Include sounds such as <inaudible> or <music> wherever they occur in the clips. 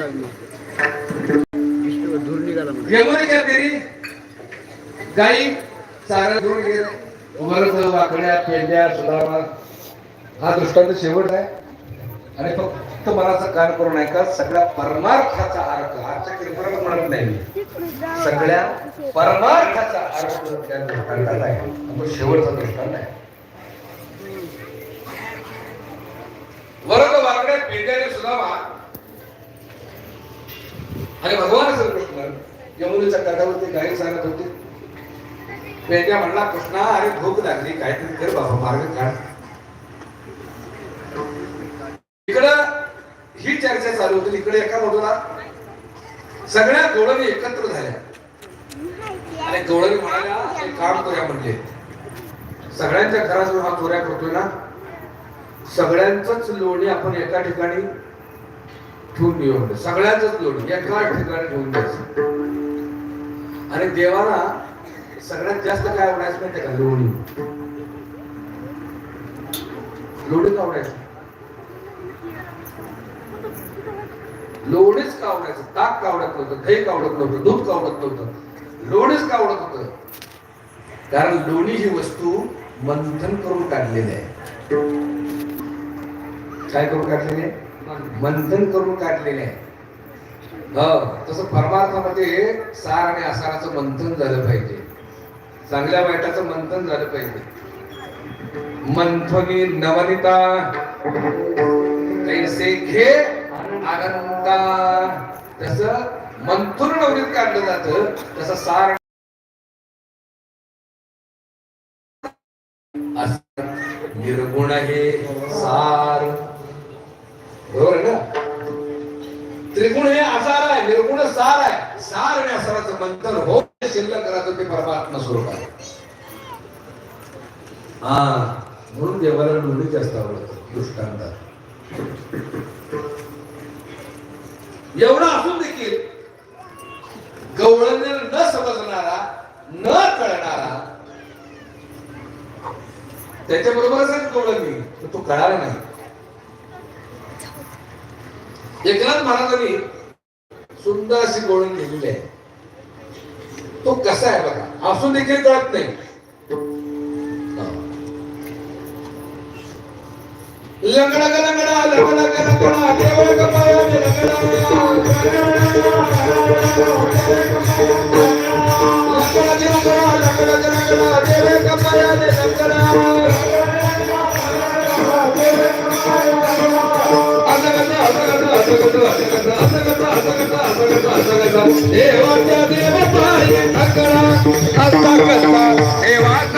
निघाला विष्णू दूर निघाला यमुनेच्या तीरी गाई चारा वाकड्या पेंड्या सुधारणा हा दृष्टांत शेवट आहे आणि फक्त मनाचा कान करून ऐका सगळ्या परमार्थाचा अर्थ आजच्या किरकोळ म्हणत नाही मी. सगळ्या परमार्थाचा अर्थ त्या दृष्टांतात आहे तो शेवटचा दृष्टांत आहे वरद वाकड्या पेंड्याने सुद्धा आणि भगवान कृष्ण यमुनेच्या काठावरती गाई सांगत होते. पेंड्या म्हणला कृष्णा अरे भूक लागली काहीतरी कर बाबा मार्ग काढ. इकडं ही चर्चा चालू होती इकडे एका बाजूला सगळ्या गवळणी एकत्र झाल्या. आणि गवळणी म्हणाल्या काम करूया म्हणले सगळ्यांच्या घराजवळ हा चोऱ्या करतोय ना सगळ्यांच लोणी आपण एका ठिकाणी ठेवून निवडलं सगळ्याच सगळ्यांचंच लोणी एका ठिकाणी ठेवून द्यायचं. आणि देवाला सगळ्यात जास्त काय आवडायचं माहिती का? लोणी. लोणीच आवडायचं. लोणीच का आवडायचं? ताक का आवडत नव्हतं? दही का आवडत नव्हतं? दूध का आवडत नव्हतं? लोणीच का आवडत होतं? कारण लोणी ही वस्तू मंथन करून काढलेली आहे. काय करून काढलेली आहे? मंथन करून काढलेले आहे. हो तसं परमार्थामध्ये सार आणि आसाराचं मंथन झालं पाहिजे. चांगल्या वाईटाचं मंथन झालं पाहिजे. मंथनी नवनिता तैसे घे आनंदा. तस मंथून नवनीत काढलं जातं तसं सार निर्गुण हे सार. बरोबर आहे ना? त्रिगुण हे आसार आहे निर्गुण सार आहे. सार आणि आसाराचं मंथन हो शिल्लक करायचं ते परमात्मा स्वरूप आहे. हा म्हणून देवाला लोणी जास्त आवडत दृष्टांतात एवढं असून देखील गवळण न समजणारा न कळणारा त्याच्या बरोबरच गवळणी तो कळाला नाही. एकनाथ महाराजांनी सुंदर अशी गोळून लिहिलेली आहे तो कसा आहे बघा असून देखील कळत नाही लंगडा लंगडा लंगडा लंगडा देवळ कपाळाने लंगडा देवाच्या देवताई सगळा हस्ता कसा? देवाचा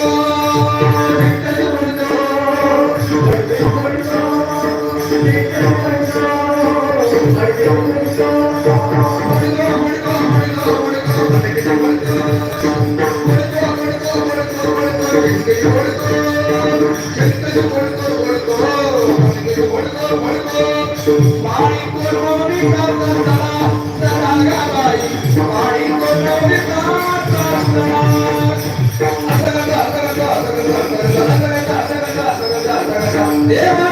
पुढे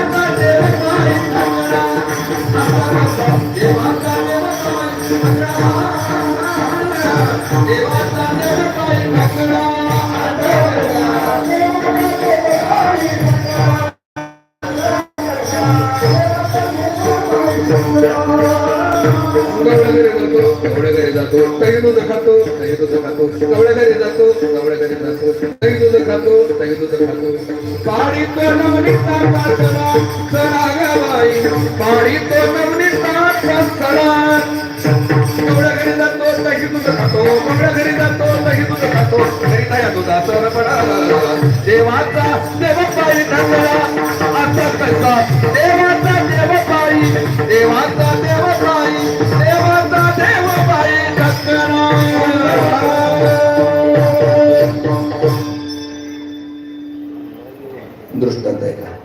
दृष्टांत आहे का?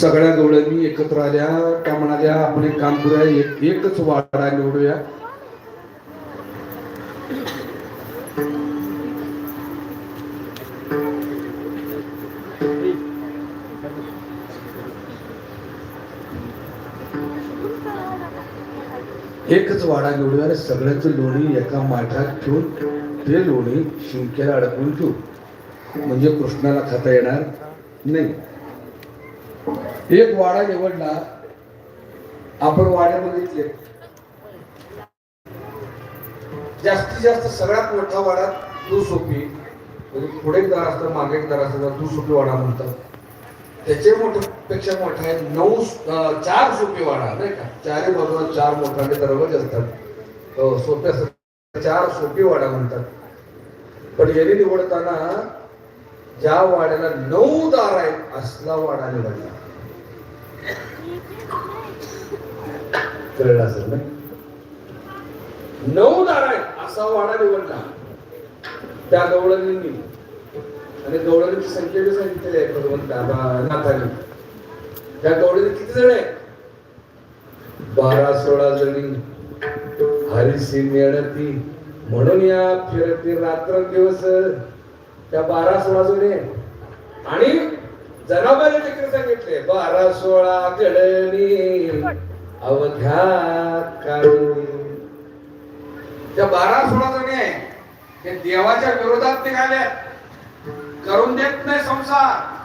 सगळ्या गवळणी एकत्र आल्या त्या म्हणाल्या आपण एक काम करूया एकच वाडा निवडूया. एकच वाडा निवडूया सगळ्याच सगळ्याचं लोणी एका माठात ठेवून ते लोणी शिंक्याला अडकून ठेवू. म्हणजे कृष्णाला खाता येणार नाही. एक वाडा निवडला आपण वाड्या बघितले जास्तीत जास्त सगळ्यात मोठा वाडा दुसोपी म्हणजे पुढे एक दार असतं मागे एक दार असतं दुसोपी वाडा म्हणतात. त्याचे मोठं पेक्षा मोठा आहे नऊ चार सोपी वाडा नाही का? चारही बाजूला चार मोठाले दरवाजे असतात. सोप्या चार सोपी वाडा म्हणतात. पण यांनी निवडताना ज्या वाड्याला नऊ दार आहेत असला वाडा निवडला. कळलं असेल ना? नऊ दार आहेत असा वाडा निवडला. त्या गवळणींनी. आणि गवळणीची संख्या बी सांगितलेली आहे भगवंत नाथाने. त्या गवळणी किती जण आहे बारा सोळा जणी. हरिसी मेळती म्हणून या फिरती रात्र दिवस त्या बारा सोळा जणी आणि जनाबाने देखील सांगितले बारा सोळा गडणी अवघ्या काढून. त्या बारा सोळा जणी आहे. ते देवाच्या विरोधात निघाल्या करून देत नाही संसार.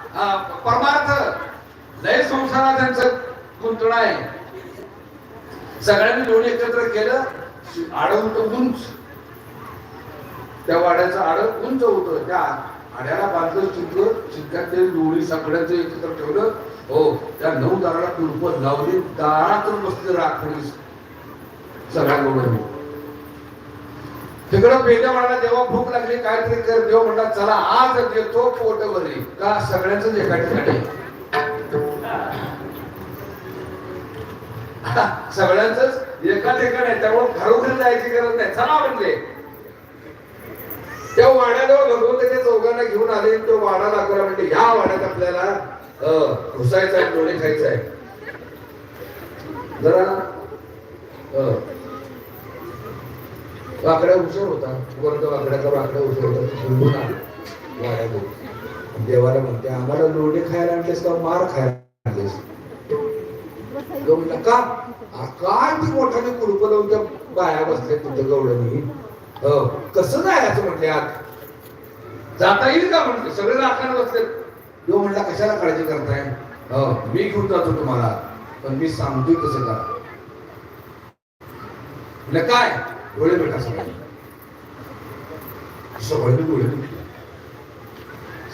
परमार्थ. लय संसारात त्यांचं गुंतण आहे. सगळ्यांनी दोन्ही एकत्र केलं आडवून होतं त्या वाड्याचं आडं उंच होतं. त्या आड्याला बांधलं चित्र चित्रात ते सगळ्याचं सगळ्यांचं एकत्र ठेवलं. हो त्या नऊ दाराला कुलपत लावली. दारातून बसले राखोळी सगळ्या तिकडं पेट्या म्हणाला देवा भूक लागली काहीतरी कर. देव म्हणला चला आज देतो पोट का सगळ्यांच <laughs> एका ठिकाणी सगळ्यांच एका ठिकाणी त्यामुळे घरोघरी जायची गरज नाही. चला म्हणले. त्या वाड्याजवळ भगवंताच्या चौघांना घेऊन आले. तो वाडा दाखवला म्हणजे ह्या वाड्यात आपल्याला घुसायचा आहे डोळे खायचा आहे. जरा वाकड्या उशीर होता. वर्ग वाकड्याचा वाकड्या उशीर होता. तो आला. देवाला म्हणते आम्हाला लोणी खायला आणलेस का? मार खायला आणलेस? का? काय ती मोठ्याने कुलप लावून त्या बाया बसल्या तुझ्या गवळणी? हो. कसं जायचं म्हटले आत? जाता येईल का म्हणते सगळे राखायला बसले. तो म्हणला कशाला काळजी करताय? हो मी घेऊन जातो तुम्हाला पण मी सांगतोय कसं करा. म्हटलं काय? गोळे भेटा सगळ्यांनी सगळ्यांनी गोळे भेटले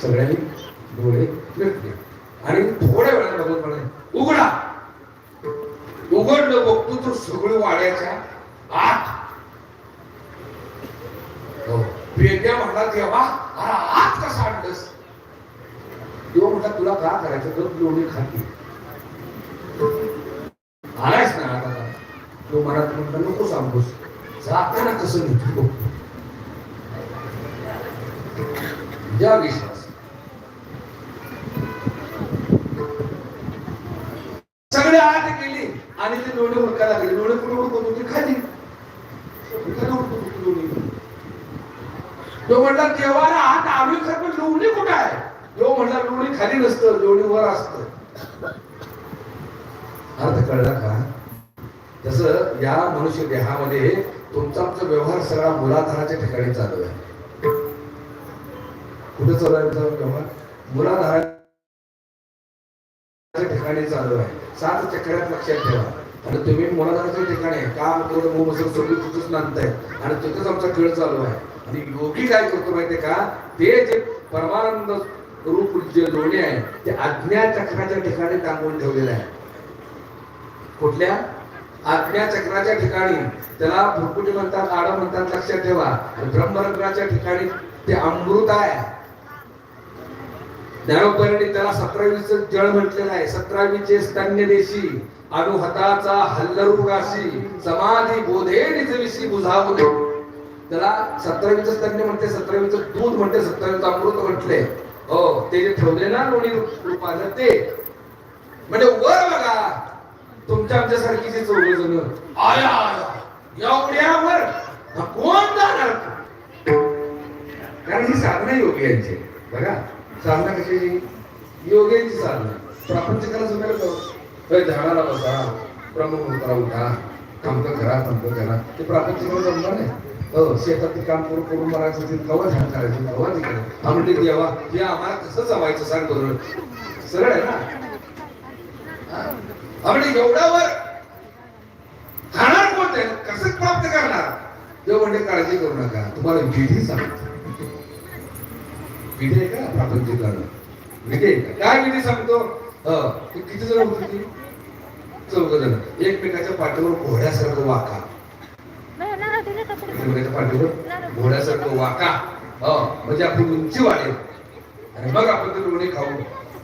सगळ्यांनी डोळे भेटले आणि थोड्या वेळाने बघून म्हणे उघडा. उघडलं बघतो तो सगळं वाड्याच्या आत हो. म्हणला तेव्हा अरे आत कसा आणलंस? देव म्हणला तुला का करायचं? तर लोणी खाती. आलायस ना आता? तो मनात म्हणला नको सांगतोस जाताना कसं घेतो द्या विश्वास. सगळे आत गेली आणि ते डोळे उडकायला लागले. डोळे कुठे उडकत होते खाली खाली उडकत होते डोळे. तो म्हणला देवाला आत आम्ही खरं पण लोणी कुठं आहे तो म्हणला लोणी खाली नसतं लोणी वर असतं अर्थ कळला का तसं या मनुष्य देहामध्ये तुमचा आमचा व्यवहार सगळा मुलाधाराच्या ठिकाणी चालू आहे. कुठे चालू आहे आमचा व्यवहार? मुलाधाराच्या ठिकाणी चालू आहे. सात चक्रात लक्षात ठेवा. आणि तुम्ही मुलाधाराच्या ठिकाणी काम करून मूळ मसर सोडून तिथंच नांदताय. आणि तिथंच आमचा खेळ चालू आहे. आणि योगी काय करतो माहितीये का? ते जे परमानंद रूप जे लोणी आहे ते अज्ञात चक्राच्या ठिकाणी टांगून ठेवलेलं आहे. कुठल्या? आज्ञा चक्राच्या ठिकाणी त्याला भुरकुटी म्हणतात आडा म्हणतात लक्षात ठेवा. आणि ठिकाणी ते अमृत आहे. ज्ञानोपरीने त्याला सतरावीच जळ म्हटलेलं आहे. सतरावीचे स्तन्य देशी अनुहताचा हल्लरुगाशी समाधी बोधे निजविशी बुझावून त्याला सतरावीचं स्तन्य म्हणते सतरावीचं दूध म्हणते सतरावीचं अमृत म्हटले. हो ते जे ठेवले ना लोणी रूपानं ते. म्हणजे वर बघा. तुमच्या आमच्यासारखी जी चौघ जण. आया आया. एवढ्यावर कोण जाणार कारण ही साधना योग्यांची बघा साधना कशाची? योग्यांची साधना. प्रापंचिकाला जमेल का? होय, झाडाला बसा. ब्रह्ममुहूर्ताला उठा. थमकं करा थमकं करा ते प्रापंचिकाला जमणार नाही. हो शेतात काम करून करून मारायचं ते कवा झाड करायचं? कवा ते करायचं? हा म्हणते देवा हे आम्हाला कसं जमायचं सांग बरोबर सरळ आहे ना? म्हणजे एवढ्यावर खाणार कोण ते? कसं प्राप्त करणार? देव म्हणजे काळजी करू नका. तुम्हाला विधी सांगतो. विधी आहे का? प्रापंचिकानं विधी आहे का? काय विधी सांगतो? किती जण होती ती? चौघ जण. एकमेकाच्या पाठीवर घोड्यासारखं वाका. एकमेकाच्या पाठीवर घोड्यासारखं वाका. म्हणजे आपली उंची वाढेल आणि मग आपण ते लोणी खाऊ.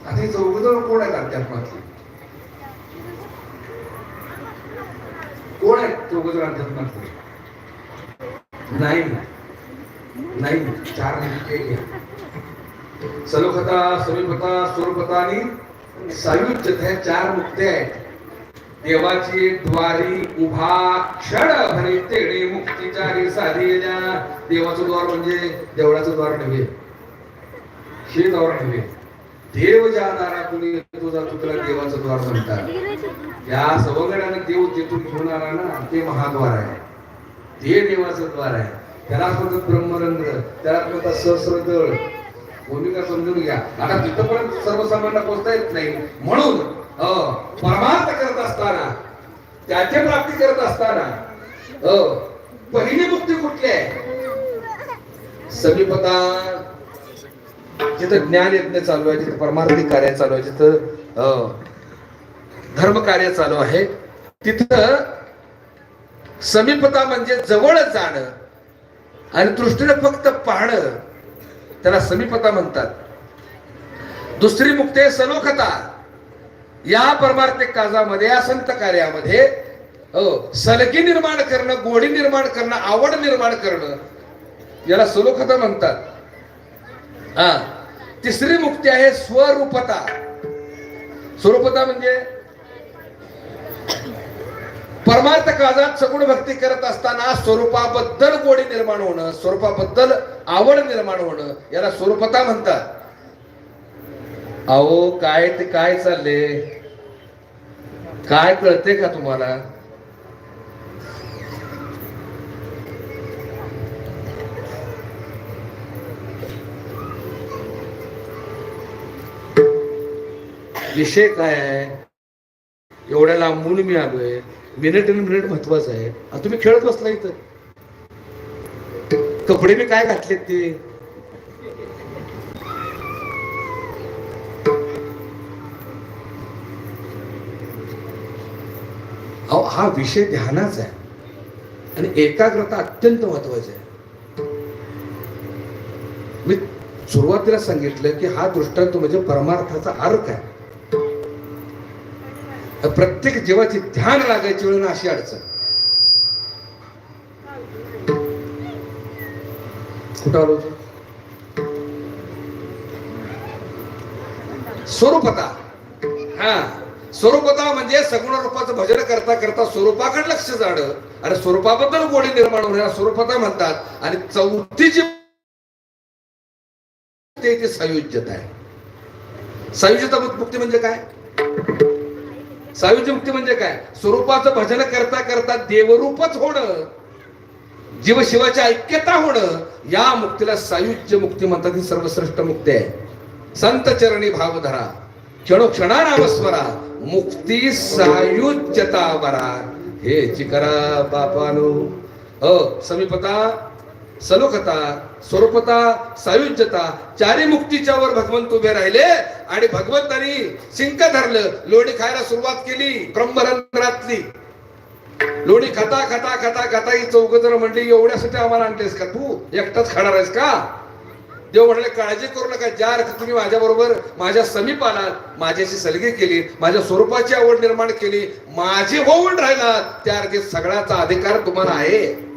आता हे चौघ जण कोण आहेत अध्यात्मातले? कोण आहेत चौघ जण अध्यात्मातले नाही. नाही. चार नाही सलोखता समीपता स्वरूपता आणि सायुज्य ह्या चार मुक्ते आहेत. देवाची द्वारी उभा क्षण भरे तेडे मुक्तीचारी साधिल्या देवाचं द्वार म्हणजे देवळाचं द्वार नव्हे. हे द्वार नव्हे. देव ज्या दारातून तो जातो त्याला देवाचं द्वार म्हणतात. या सवंगड्याने देव तिथून घेऊन आला ना ते महाद्वार आहे. ते देवाचं द्वार आहे. त्याला म्हणतात ब्रह्मरंध्र त्याला म्हणतात सहस्रदळ. भूमिका समजून घ्या. आता तिथपर्यंत सर्वसामान्य पोचता येत नाही. म्हणून परमार्थ करत असताना त्याची प्राप्ती करत असताना पहिली मुक्ती कुठली आहे? समीपता. जिथं ज्ञान यज्ञ चालू आहे जिथं परमार्थिक कार्य चालू आहे जिथं धर्मकार्य चालू आहे. तिथं समीपता म्हणजे जवळ जाणं आणि दृष्टीने फक्त पाहणं त्याला समीपता म्हणतात. दुसरी मुक्ती आहे सलोखता. या परमार्थिक काजामध्ये या संत कार्यामध्ये हो सलगी निर्माण करणं गोडी निर्माण करणं आवड निर्माण करणं याला सलोखता म्हणतात. हा. तिसरी मुक्ती आहे स्वरूपता. स्वरूपता म्हणजे परमार्थ काळात सगुण भक्ती करत असताना स्वरूपाबद्दल गोडी निर्माण होणं स्वरूपाबद्दल आवड निर्माण होणं याला स्वरूपता म्हणतात. अहो काय ते काय चालले? काय कळते का तुम्हाला? विषय काय आहे? एवढ्या लांबून मी आलोय. मिनिट आणि मिनिट महत्वाचं आहे. आणि तुम्ही खेळत बसला इथं. कपडे मी काय घातलेत ते? अहो हा विषय ध्यानाचा आहे. आणि एकाग्रता अत्यंत महत्वाची आहे. मी सुरुवातीला सांगितलं की हा दृष्टांत म्हणजे परमार्थाचा अर्थ आहे. प्रत्येक जीवाची ध्यान लागायची वेळ ना अशी अडचण. कुठं आलो स्वरूपता. हा. स्वरूपता म्हणजे सगुण रूपाचं भजन करता करता स्वरूपाकडे लक्ष जाणं. आणि स्वरूपाबद्दल गोडी निर्माण होण्याला स्वरूपता म्हणतात. आणि चौथी जी ते सायुज्यता आहे. सायुज्यता मुक्ती म्हणजे काय? सायुज मुक्ती म्हणजे काय? स्वरूपाचं भजन करता करता देवरूपच होणं. जीव शिवाची ऐक्यता होणं. या मुक्तीला सायुज्य मुक्ती म्हणतात ही सर्वश्रेष्ठ मुक्ती आहे. संत चरणी भाव धरा. क्षणोक्षणा नामस्मरा मुक्ती सायुज्यता बरा. हे चिकरा बापानो. अ समीपता सलोखता स्वरूपता सायुज्यता चारी मुक्तीच्या वर भगवंत उभे राहिले आणि भगवंतानी शिंक धरलं. लोणी खायला सुरुवात केली ब्रह्मरंध्रातली. लोणी खाता खाता खाता खाता ही चौघ जर म्हणली एवढ्यासाठी आम्हाला आणतेस का तू? एकटाच खाणार आहेस का? देव म्हणाले काळजी करू नका. ज्या अर्थ तुम्ही माझ्या बरोबर माझ्या समीप आलात माझ्याशी सलगी केली माझ्या स्वरूपाची आवड निर्माण केली माझी होऊन राहिलात त्या अर्थी सगळ्याचा अधिकार तुम्हाला आहे.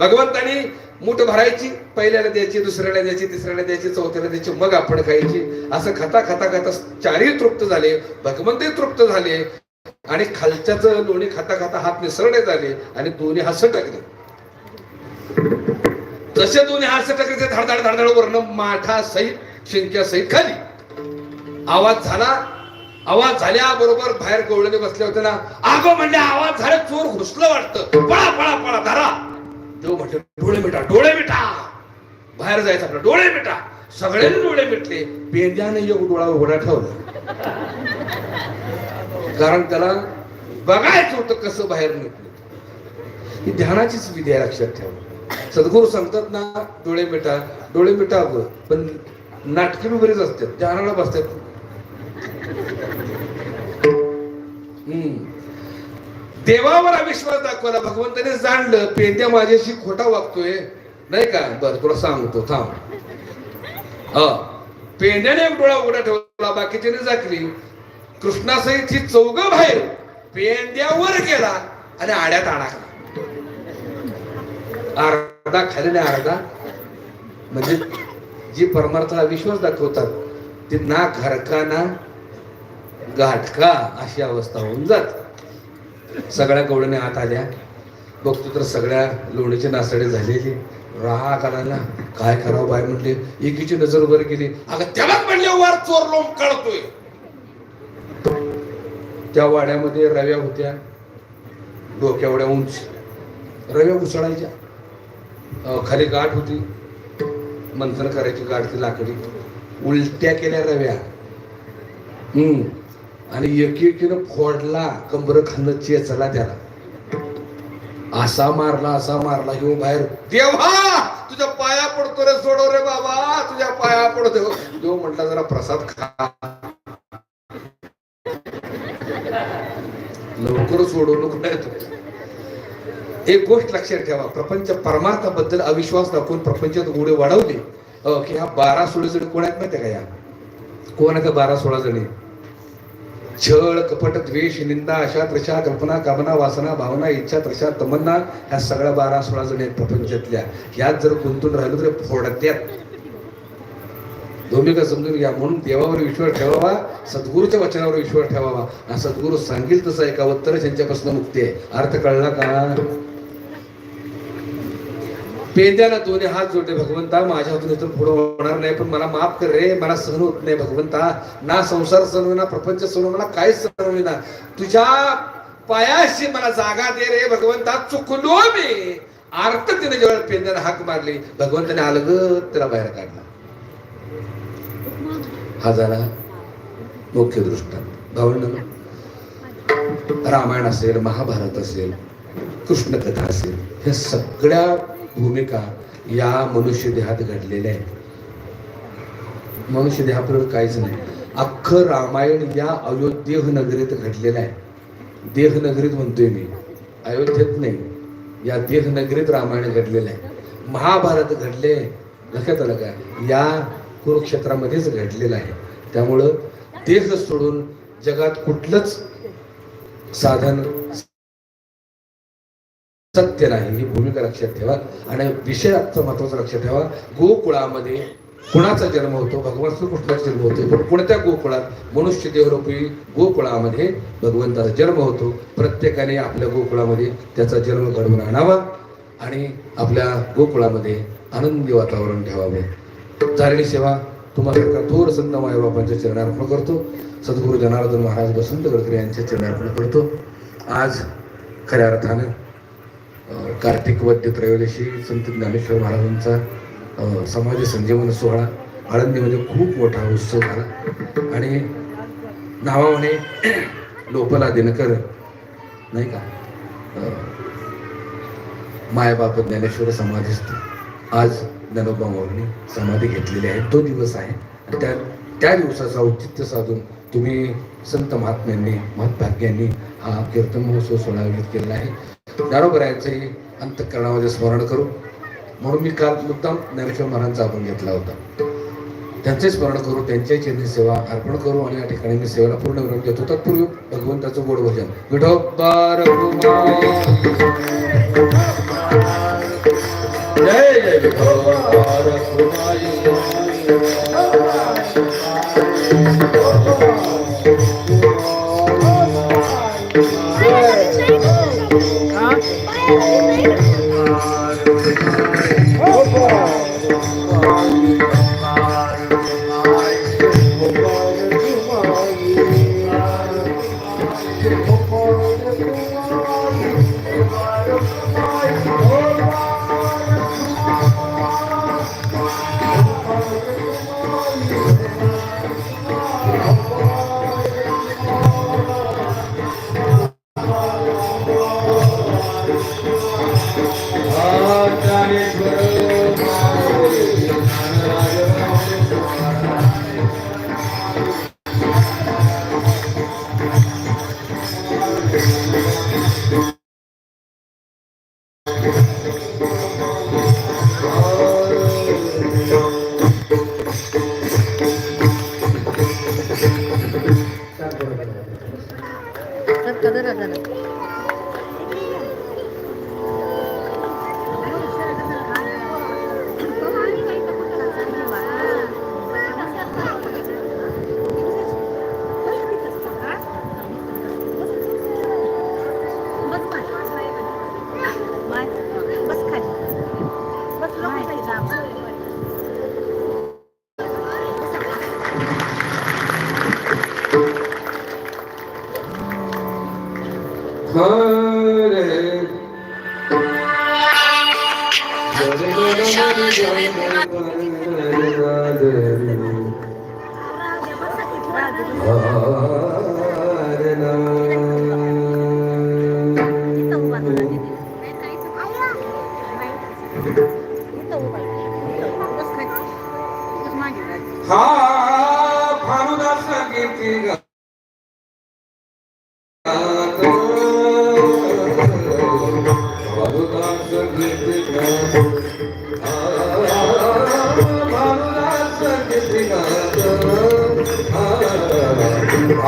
भगवंतानी मूठ भरायची पहिल्याला द्यायची दुसऱ्याला द्यायची तिसऱ्याला द्यायची चौथ्याला द्यायची मग आपण खायची. असं खाता खाता खाता चारही तृप्त झाले भगवंतही तृप्त झाले. आणि खालच्याच लोणी खाता खाता हात निसरडे झाले आणि दोन्ही हात सटकले. तसे दोन्ही हात सटकले ते धडधड धडधड वर्ण माठा सहित शिंक्या सहित खाली. आवाज झाला. आवाज झाल्याबरोबर बाहेर गवळणे बसले होते ना. आगो म्हणजे आवाज झाला चोर घुसलं वाटतं. पळा पळा पळा धरा. देव म्हटले डोळे मिटा डोळे मिटा. बाहेर जायचं आपलं डोळे मिटा. सगळ्यांनी डोळे मिटले. पेंद्याने योग डोळा उघडा ठेवला. कारण त्याला बघायचं होतं कसं बाहेर निघलं ही ध्यानाचीच विधी आहे लक्षात ठेवा. सद्गुरू सांगतात ना डोळे मिटा डोळे मिटा अगं पण नाटकी बरेच असतात. ध्यानाला बसतात. देवावर अविश्वास दाखवला. भगवंताने जाणलं पेंद्या माझ्याशी खोटा वागतोय. नाही का? बर तुला सांगतो थांब. हा पेंड्याने एक डोळा उघडा ठेवला बाकीच्याने झाकली. कृष्णासहित ही चौघ बाहेर पेंद्यावर गेला आणि आड्यात अडकला अर्धा खाली नाही अर्धा. म्हणजे जी परमार्थाला विश्वास दाखवतात ती ना घरका ना गाठका अशी अवस्था होऊन जाते. सगळ्या गवळणी आत आल्या. बघतो तर सगळ्या लोणीचे नासाडे झालेली. राहा आला ना काय करावं बाय म्हणले एकीची नजर वर गेली. अगं त्यालाच म्हणले वार चोर लोक कळतोय. त्या वाड्यामध्ये रव्या होत्या. डोक्यावड्या उंच. रव्या उसळायच्या. खाली गाठ होती. मंथन करायची गाठ ती लाकडी. उलट्या केल्या रव्या. हम्म. आणि एक एकीनं फोडला कंबर खाल्लं चेचला त्याला. असा मारला असा मारला ह्यो बाहेर देवा तुझ्या पाया पडतो रे सोडव रे बाबा तुझ्या पाया पडतो. देव म्हटला जरा प्रसाद खा. लवकर सोडवणूक नको नाही एक गोष्ट लक्षात ठेवा प्रपंच परमार्थाबद्दल अविश्वास दाखवून प्रपंचात उडे वाढवले की ह्या बारा सोळा जणी कोण आहेत माहिती का या? कोण आहेत बारा सोळा जणी? छळ कपट द्वेष निंदा अशा तशा कल्पना कामना वासना भावना इच्छा तशा तमन्ना ह्या सगळ्या बारा सोळा जण आहेत प्रपंचातल्या. यात जर गुंतून राहिलो तर फोडत्यात. भूमिका समजून घ्या. म्हणून देवावर विश्वास ठेवावा सद्गुरूच्या वचनावर विश्वास ठेवावा. हा सद्गुरू सांगेल तसं ऐकावं तरच यांच्यापासून मुक्ती आहे. अर्थ कळला का? पेद्याला दोन्ही हात जोडले भगवंता माझ्या हातून इथून पुढे होणार नाही पण मला माफ कर रे मला सहन होत नाही भगवंता. ना संसार सहन होईना प्रपंच सहन मला काहीच सहन होईना. तुझ्या पायाशी मला जागा दे रे भगवंता. चुकलो मी. आर्ततेने जेव्हा पेंद्याने हाक मारली. भगवंताने अलगत त्याला बाहेर काढला. हा झाला मुख्य दृष्टांत. भावंड रामायण असेल महाभारत असेल कृष्णकथा असेल ह्या सगळ्या भूमिका या मनुष्य देहात घडलेल्या आहेत. मनुष्य देहाबरोबर काहीच नाही. अख्खं रामायण या अयोध्येह नगरीत घडलेलं आहे. देह नगरीत म्हणतोय मी. अयोध्येत नाही. या देह नगरीत रामायण घडलेलं आहे. महाभारत घडले लक्षात आलं का? या कुरुक्षेत्रामध्येच घडलेलं आहे. त्यामुळं देह सोडून जगात कुठलंच साधन सत्य नाही. ही भूमिका लक्षात ठेवा. आणि विषय आजचा महत्त्वाचा लक्षात ठेवा. गोकुळामध्ये कुणाचा जन्म होतो? भगवान श्रीकृष्णाचा जन्म होतो पण कोणत्या गोकुळात? मनुष्य देवरूपी गोकुळामध्ये भगवंताचा जन्म होतो. प्रत्येकाने आपल्या गोकुळामध्ये त्याचा जन्म घडवून आणावा आणि आपल्या गोकुळामध्ये आनंदी वातावरण ठेवावे. झालेली सेवा तुम्हाला थोर संत मायबापांच्या चरणार्पण करतो. सद्गुरू जनार्दन महाराज बसंत गडकरी यांच्या चरणार्पण करतो. आज खऱ्या अर्थानं कार्तिक वद्य त्रयोदशी संत ज्ञानेश्वर महाराजांचा समाज संजीवन सोहळा आळंदीमध्ये खूप मोठा उत्सव झाला. आणि नावाने लोपला दिनकर नाही का? मायबाप ज्ञानेश्वर समाधीस्थ. आज ज्ञानोबा माऊलींनी समाधी घेतलेली आहे. तो दिवस आहे. आणि त्या त्या दिवसाचं औचित्य साधून तुम्ही संत महात्म्यांनी महत्भाग्यांनी हा कीर्तन महोत्सव सोहळा आयोजित केलेला आहे. दारोबरायांचंही अंतकरणामध्ये स्मरण करू. म्हणून मी काल मुद्दाम ज्ञानेश्वर महाराजांचा आपण घेतला होता. त्यांचे स्मरण करू त्यांच्या चरणी सेवा अर्पण करू आणि या ठिकाणी मी सेवेला पूर्ण विरोध देतो. तत्पूर्वी भगवंताचं गोड भजन. विठोबार जय जय विठोबार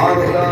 ஆதலால்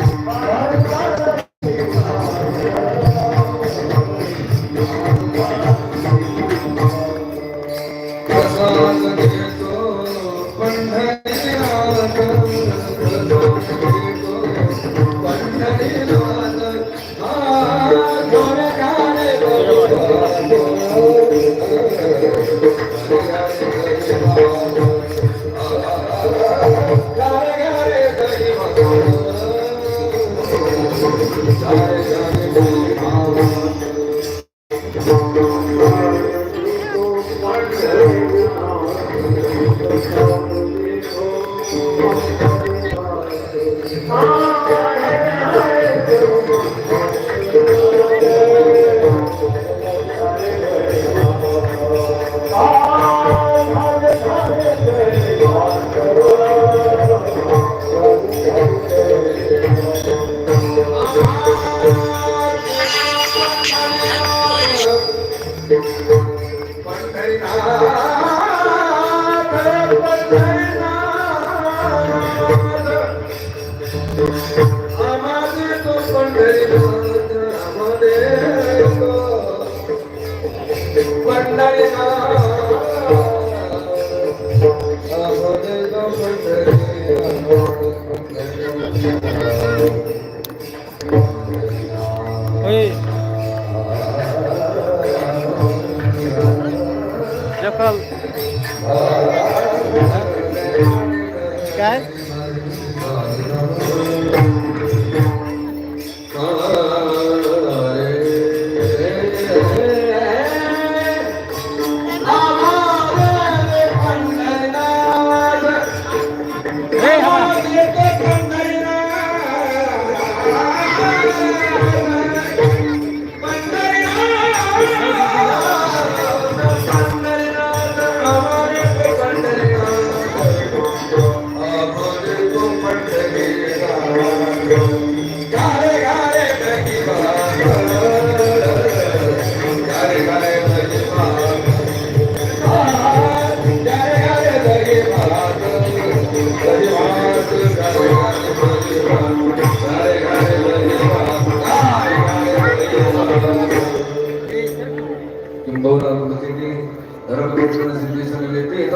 Amen.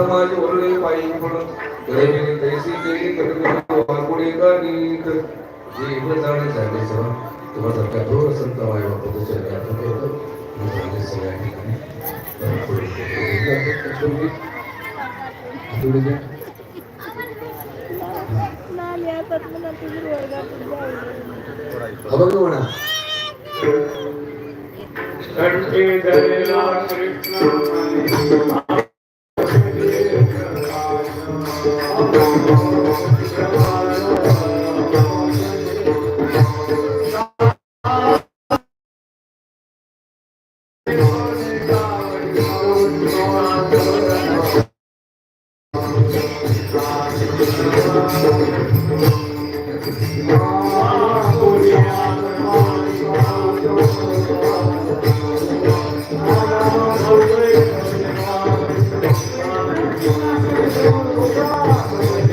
सगळे ते समाज ओरडे पायी पडून प्रेमी तैसी केली कटकट वाकुडी गाणीत जीव जाणे झाले सर तुम्हाला त्या संत मी झाले सगळ्या ठिकाणी よろしくお願いします。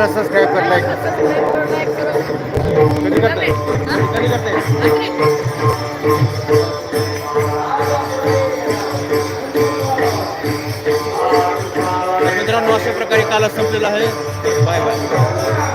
चॅनल सबस्क्राईब कर लाईक कधी करताय कधी करताय मित्रांनो अशा प्रकारे काल संपलेला आहे. Bye bye